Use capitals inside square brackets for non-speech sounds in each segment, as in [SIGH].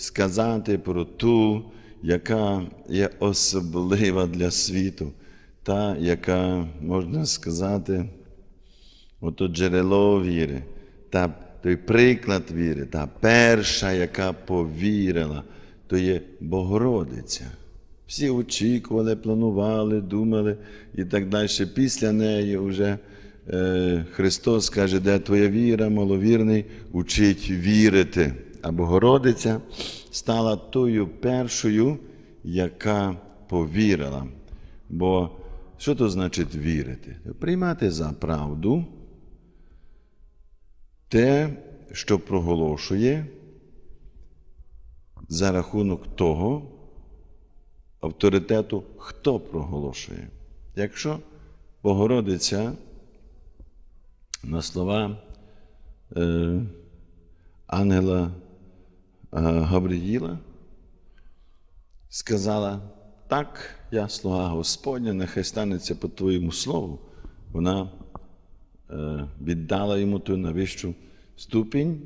сказати про ту, яка є особлива для світу, та, яка, можна сказати, ото джерело віри, та той приклад віри, та перша, яка повірила, то є Богородиця. Всі очікували, планували, думали і так далі. Після неї вже е, Христос каже, де твоя віра, маловірний, учить вірити. А Богородиця стала тою першою, яка повірила. Бо що то значить вірити? Приймати за правду те, що проголошує за рахунок того авторитету, хто проголошує. Якщо Богородиця на слова е, ангела Гавриїла сказала, так, я слуга Господня, нехай станеться по твоєму слову, вона е, віддала йому ту навищу ступінь.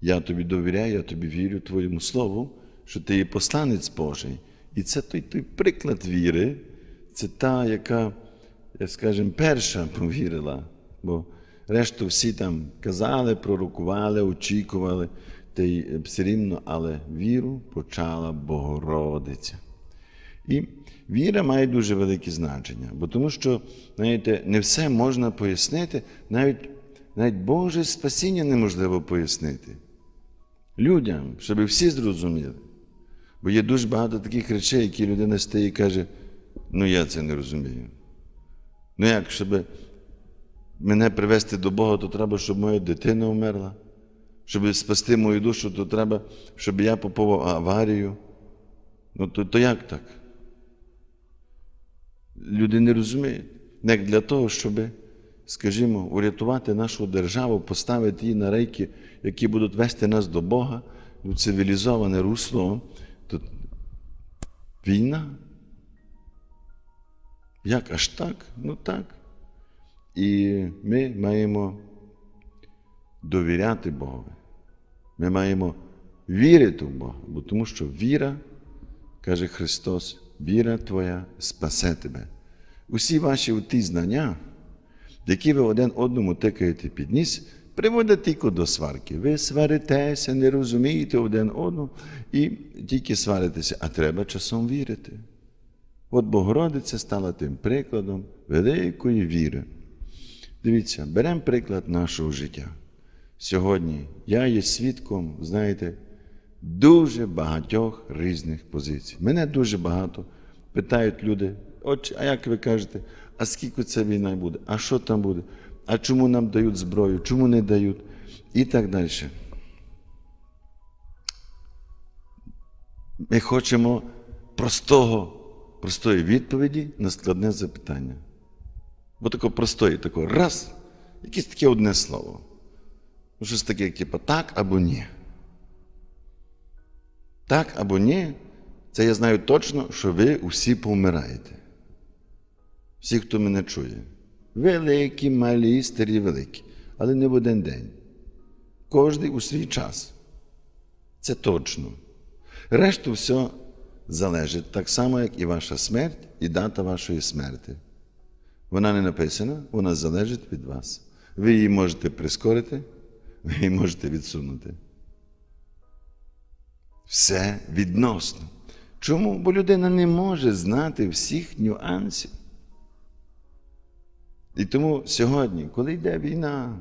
Я тобі довіряю, я тобі вірю Твоєму Слову, що ти є посланець Божий. І це той, той приклад віри, це та, яка, як скажемо, перша повірила. Бо решту всі там казали, пророкували, очікували, та й все рівно, але віру почала Богородиця. І віра має дуже велике значення, бо тому що, знаєте, не все можна пояснити, навіть, навіть Боже спасіння неможливо пояснити людям, щоб всі зрозуміли. Бо є дуже багато таких речей, які людина стає і каже, ну я це не розумію. Ну як, щоб мене привести до Бога, то треба, щоб моя дитина вмерла. Щоб спасти мою душу, то треба, щоб я попав аварію. Ну то, то як так? Люди не розуміють. Як для того, щоб, скажімо, урятувати нашу державу, поставити її на рейки, які будуть вести нас до Бога, у цивілізоване русло, то війна. Як аж так? Ну так. І ми маємо довіряти Богові. Ми маємо вірити в Бога, бо тому що віра, каже Христос, віра Твоя спасе тебе. Усі ваші ті знання, які ви один одному тикаєте під ніс, приводять тільки до сварки. Ви сваритеся, не розумієте один одного і тільки сваритеся, а треба часом вірити. От Богородиця стала тим прикладом великої віри. Дивіться, беремо приклад нашого життя. Сьогодні я є свідком, знаєте, дуже багатьох різних позицій. Мене дуже багато питають люди, от, а як ви кажете, а скільки ця війна буде? А що там буде? А чому нам дають зброю, чому не дають? І так далі. Ми хочемо простого, простої відповіді на складне запитання. Бо тако простої, тако раз, якесь таке одне слово. Ну, Щось таке, типу, так або ні. Так або ні, це я знаю точно, що ви усі повмираєте. Всі, хто мене чує. Великі, малі, старі, великі. Але не в один день. Кожний у свій час. Це точно. Решту все залежить так само, як і ваша смерть, і дата вашої смерті. Вона не написана, вона залежить від вас. Ви її можете прискорити, [LAUGHS] ви можете відсунути. Все відносно. Чому? Бо людина не може знати всіх нюансів. І тому сьогодні, коли йде війна,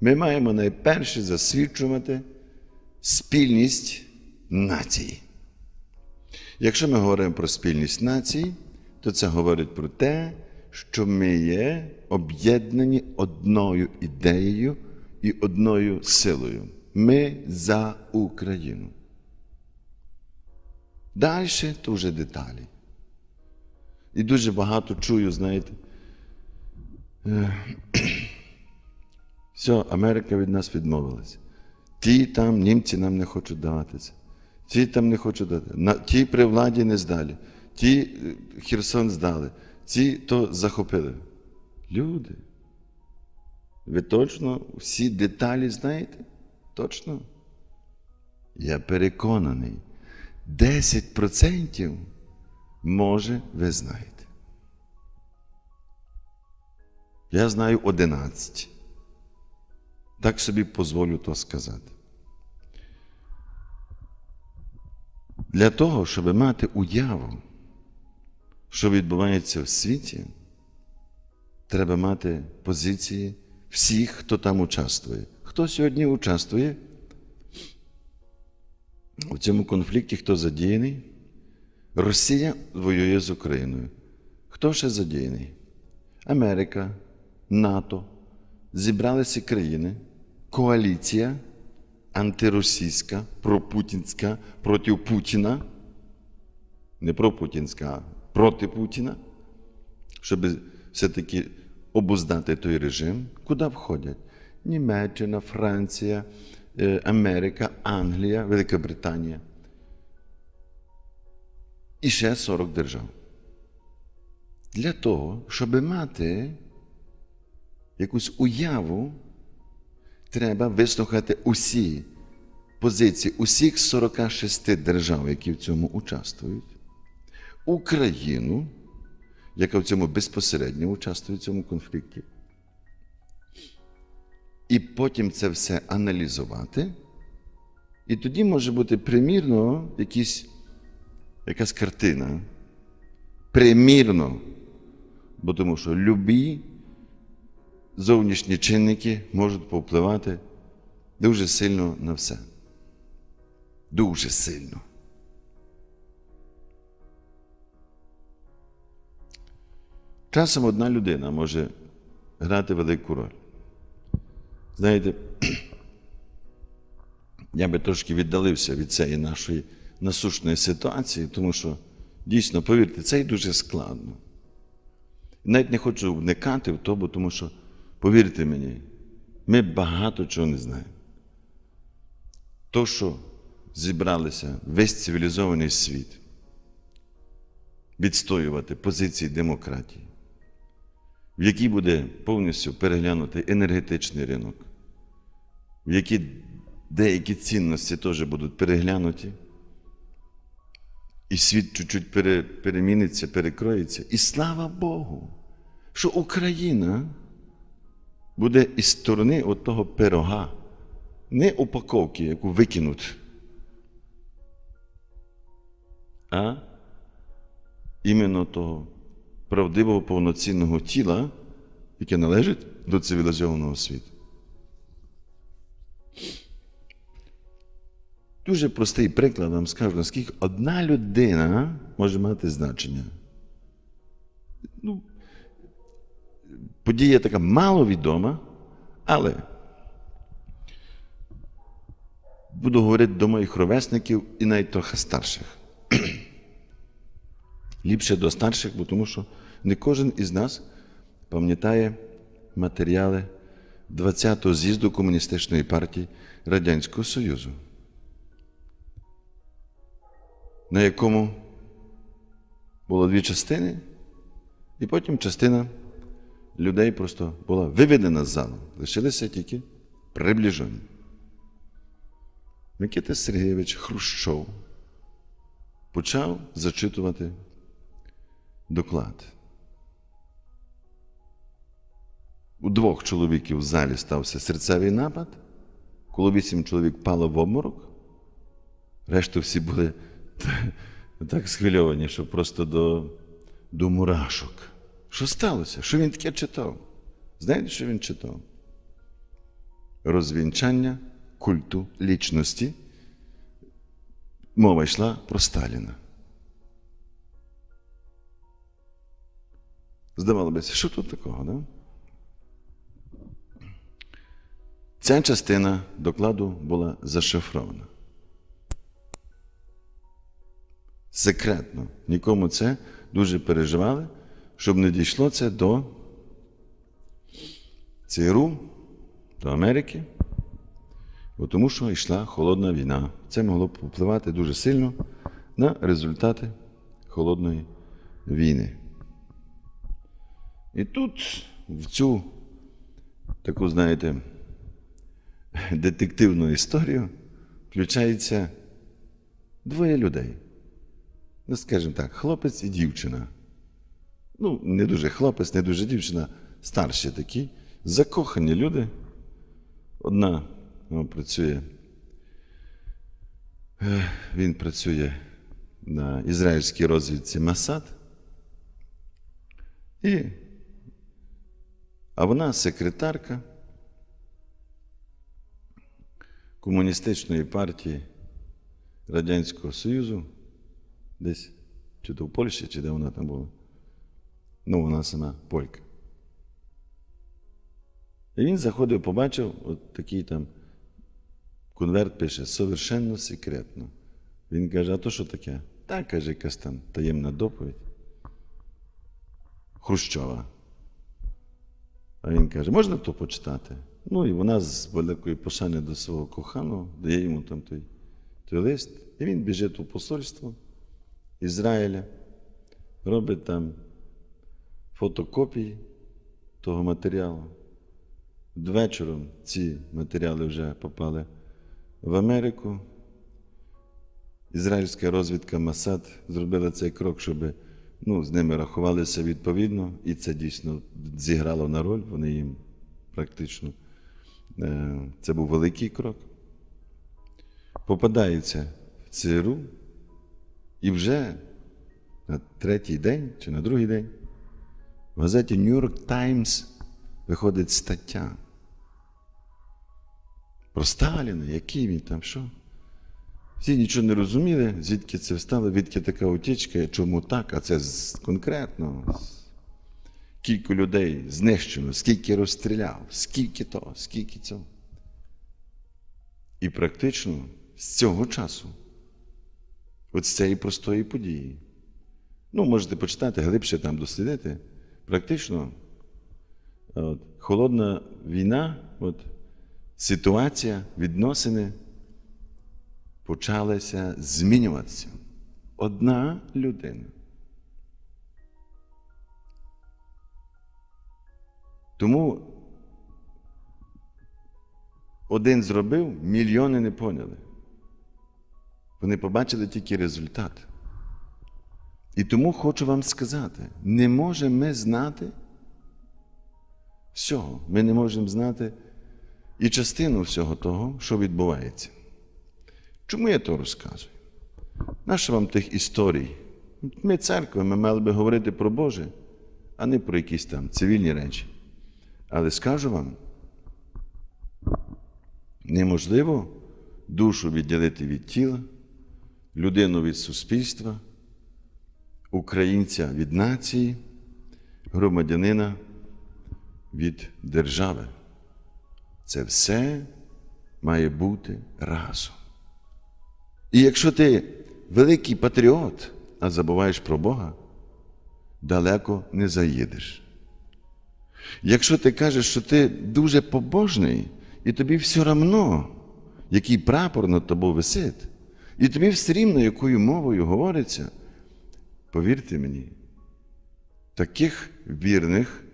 ми маємо найперше засвідчувати спільність нації. Якщо ми говоримо про спільність нації, то це говорить про те, що ми є об'єднані одною ідеєю і одною силою. Ми за Україну. Далі то вже деталі. І дуже багато чую, знаєте. [CLEARS THROAT] Все, Америка від нас відмовилася. Ті там німці нам не хочуть давати це. Ті там не хочуть дати. Ті при владі не здалі. Ті е, Херсон здали. Ті то захопили. Люди. Ви точно всі деталі знаєте? Точно? Я переконаний, 10% може ви знаєте. Я знаю 11. Так собі дозволю то сказати. Для того, щоб мати уяву, що відбувається в світі, треба мати позиції всіх, хто там участвує. Хто сьогодні участвує у цьому конфлікті, хто задіяний? Росія воює з Україною. Хто ще задіяний? Америка, НАТО, зібралися країни, коаліція антиросійська, пропутінська проти Путіна, не пропутінська, а проти Путіна, щоб все-таки обуздати той режим, куди входять Німеччина, Франція, е, Америка, Англія, Велика Британія. І ще 40 держав. Для того, щоб мати якусь уяву, треба вислухати усі позиції усіх 46 держав, які в цьому участвують, Україну, яка в цьому безпосередньо участвує в цьому конфлікті. І потім це все аналізувати. І тоді може бути примірно якісь, якась картина. Примірно. Бо тому що любі зовнішні чинники можуть повпливати дуже сильно на все. Дуже сильно. Часом одна людина може грати велику роль. Знаєте, [CLEARS THROAT] я би трошки віддалився від цієї нашої насущної ситуації, тому що дійсно, повірте, це і дуже складно. Навіть не хочу вникати в то, бо тому що, повірте мені, ми багато чого не знаємо. То, що зібралися весь цивілізований світ відстоювати позиції демократії, в якій буде повністю переглянутий енергетичний ринок, в якій деякі цінності теж будуть переглянуті, і світ чуть-чуть пере, переміниться, перекроється. І слава Богу, що Україна буде із сторони от того пирога, не упаковки, яку викинуть, а іменно того правдивого повноцінного тіла, яке належить до цивілізованого світу. Дуже простий приклад вам скажу, наскільки одна людина може мати значення. Ну, подія така маловідома, але буду говорити до моїх ровесників і навіть трохи старших. [CLEARS THROAT] Ліпше до старших, бо тому що не кожен із нас пам'ятає матеріали 20-го з'їзду Комуністичної партії Радянського Союзу, на якому було дві частини, і потім частина людей просто була виведена з залу. Лишилися тільки приближені. Микита Сергійович Хрущов почав зачитувати доклад. У двох чоловіків в залі стався серцевий напад, коли вісім чоловік пало в обморок, решту всі були [LAUGHS] так схвильовані, що просто до, до мурашок. Що сталося? Що він таке читав? Знаєте, що він читав? Розвінчання культу лічності. Мова йшла про Сталіна. Здавалося, що тут такого, да? Ця частина докладу була зашифрована. Секретно. Нікому це дуже переживали, щоб не дійшло це до ЦРУ, до Америки, бо тому що йшла холодна війна. Це могло впливати дуже сильно на результати холодної війни. І тут в цю таку, знаєте, [LAUGHS] детективну історію включається двоє людей. Ну, скажімо так, хлопець і дівчина. Ну, не дуже хлопець, не дуже дівчина, старші такі, закохані люди. Одна ну, працює, е, він працює на ізраїльській розвідці Масад. І, а вона секретарка Комуністичної партії Радянського Союзу, десь чи то в Польщі, чи де вона там була. Ну, вона сама полька. І він заходив, побачив, от такий там конверт пише совершенно секретно. Він каже, а то що таке? Та, каже, якась там таємна доповідь. Хрущова. А він каже, можна то почитати? Ну і вона з великої пошани до свого коханого дає йому там той, той лист. І він біжить у посольство Ізраїля, робить там фотокопії того матеріалу. Вечором ці матеріали вже попали в Америку. Ізраїльська розвідка Масад зробила цей крок, щоб ну, з ними рахувалися відповідно, і це дійсно зіграло на роль. Вони їм практично. Е, Це був великий крок. Попадається в ЦРУ, і вже на третій день чи на другий день в газеті New York Times виходить стаття про Сталіна, який він там, що. Всі нічого не розуміли, звідки це встало, відки така утічка, чому так, а це з- конкретно. Кілька людей знищено, скільки розстріляв, скільки того, скільки цього. І практично з цього часу, от з цієї простої події, ну, можете почитати, глибше там дослідити, практично от, холодна війна, от, ситуація, відносини почалися змінюватися. Одна людина. Тому один зробив, мільйони не поняли. Вони побачили тільки результат. І тому хочу вам сказати: не можемо ми знати всього. Ми не можемо знати і частину всього того, що відбувається. Чому я то розказую? Нащо вам тих історій? Ми церква, ми мали би говорити про Боже, а не про якісь там цивільні речі. Але скажу вам, неможливо душу відділити від тіла, людину від суспільства, українця від нації, громадянина від держави. Це все має бути разом. І якщо ти великий патріот, а забуваєш про Бога, далеко не заїдеш. Якщо ти кажеш, що ти дуже побожний, і тобі все равно, який прапор над тобою висить, і тобі все рівно, якою мовою говориться, повірте мені, таких вірних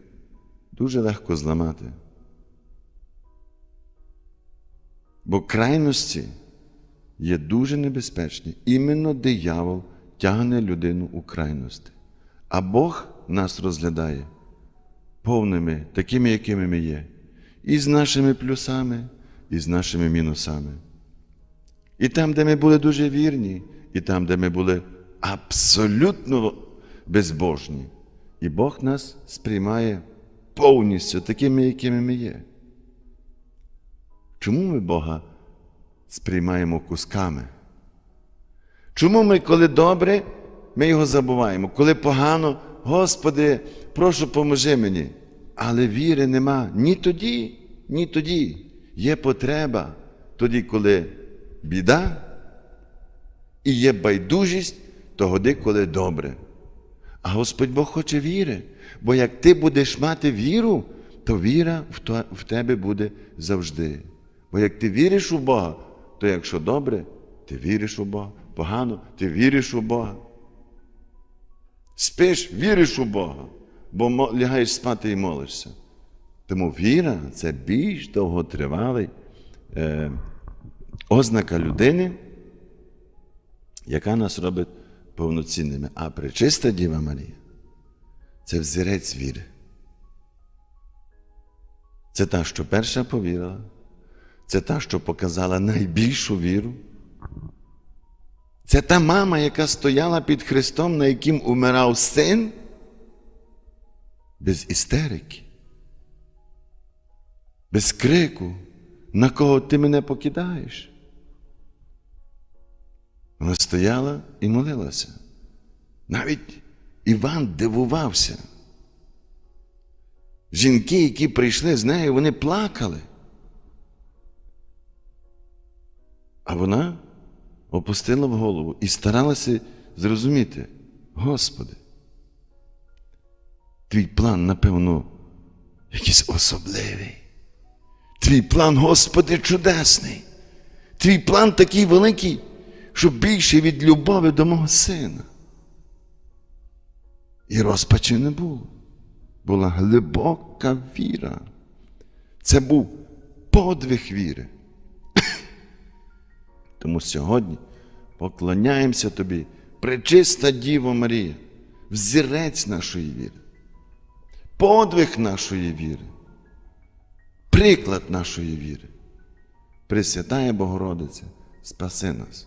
дуже легко зламати. Бо крайності є дуже небезпечні. Іменно диявол тягне людину у крайності. А Бог нас розглядає повними, такими, якими ми є, і з нашими плюсами, і з нашими мінусами. І там, де ми були дуже вірні, і там, де ми були абсолютно безбожні. І Бог нас сприймає повністю такими, якими ми є. Чому ми Бога сприймаємо кусками? Чому ми, коли добре, ми його забуваємо? Коли погано, Господи, прошу, поможи мені. Але віри нема ні тоді, ні тоді. Є потреба тоді, коли біда, і є байдужість тоді, коли добре. А Господь Бог хоче віри. Бо як ти будеш мати віру, то віра в тебе буде завжди. Бо як ти віриш у Бога, то якщо добре, ти віриш у Бога, погано, ти віриш у Бога. Спиш, віриш у Бога, бо лягаєш спати і молишся. Тому віра це більш довготривалий е, ознака людини, яка нас робить повноцінними. А пречиста Діва Марія це взірець віри. Це та, що перша повірила, це та, що показала найбільшу віру. Це та мама, яка стояла під Христом, на яким умирав син, без істерики, без крику, на кого ти мене покидаєш. Вона стояла і молилася. Навіть Іван дивувався. Жінки, які прийшли з нею, вони плакали. А вона опустила в голову і старалася зрозуміти, Господи, твій план, напевно, якийсь особливий. Твій план, Господи, чудесний. Твій план такий великий, що більше від любові до мого сина. І розпачі не було. Була глибока віра. Це був подвиг віри. [COUGHS] Тому сьогодні поклоняємося тобі, пречиста Діво Марія, взірець нашої віри, подвиг нашої віри, приклад нашої віри. Пресвятає Богородиця, спаси нас.